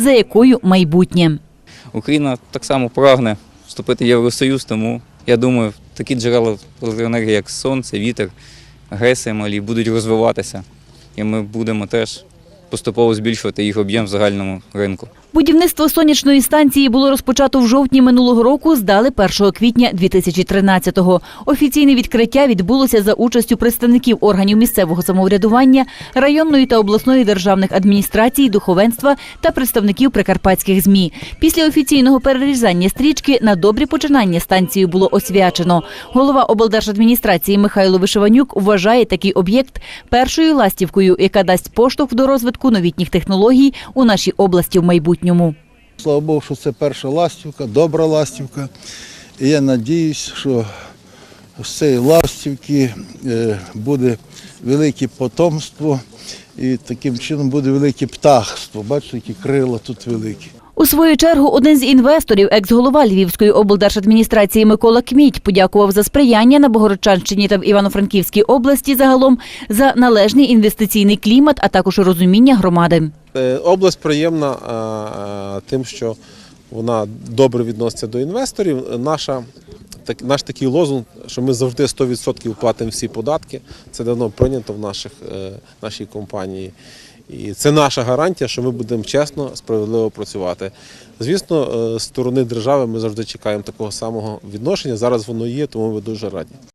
за якою майбутнє. Україна так само прагне вступити в Євросоюз, тому я думаю, такі джерела електроенергії, як сонце, вітер, агресія малі, будуть розвиватися, і ми будемо теж поступово збільшувати їх об'єм в загальному ринку. Будівництво сонячної станції було розпочато в жовтні минулого року, здали 1 квітня 2013-го. Офіційне відкриття відбулося за участю представників органів місцевого самоврядування, районної та обласної державних адміністрацій, духовенства та представників прикарпатських ЗМІ. Після офіційного перерізання стрічки на добрі починання станцію було освячено. Голова облдержадміністрації Михайло Вишиванюк вважає такий об'єкт першою ластівкою, яка дасть поштовх до розвитку новітніх технологій у нашій області в майбутньому. Слава Богу, що це перша ластівка, добра ластівка. І я сподіваюся, що з цієї ластівки е, буде велике потомство і таким чином буде велике птахство. Бачите, які крила тут великі. У свою чергу один з інвесторів, екс-голова Львівської облдержадміністрації Микола Кміть, подякував за сприяння на Богородчанщині та в Івано-Франківській області загалом за належний інвестиційний клімат, а також розуміння громади. Е, Область приємна е, е, тим, що вона добре відноситься до інвесторів. Наша, так, наш такий лозунг, що ми завжди 100% платимо всі податки, це давно прийнято в наших, нашій компанії. І це наша гарантія, що ми будемо чесно, справедливо працювати. Звісно, е, з сторони держави ми завжди чекаємо такого самого відношення. Зараз воно є, тому ми дуже раді.